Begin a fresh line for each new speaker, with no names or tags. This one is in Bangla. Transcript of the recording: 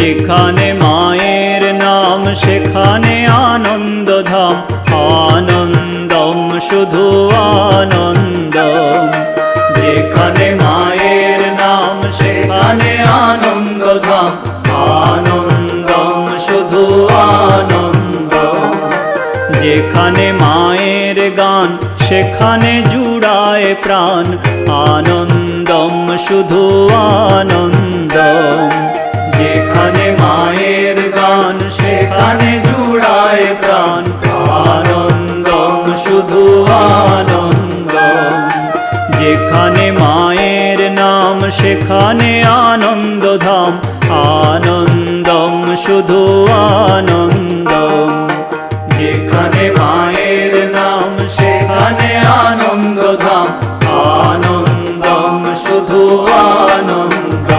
যেখানে মায়ের নাম, সেখানে আনন্দধাম। আনন্দম, শুধু আনন্দম। যেখানে মায়ের নাম, সেখানে আনন্দধাম। আনন্দম, শুধু আনন্দম। যেখানে মায়ের গান, সেখানে জুড়ায় প্রাণ। আনন্দম, শুধু আনন্দম। সেখানে জুড়ায় প্রাণ। আনন্দম, শুধু আনন্দ যেখানে মায়ের নাম, সেখানে আনন্দধাম। আনন্দম, শুধু আনন্দ যেখানে মায়ের নাম, সেখানে আনন্দধাম। আনন্দম, শুধু আনন্দ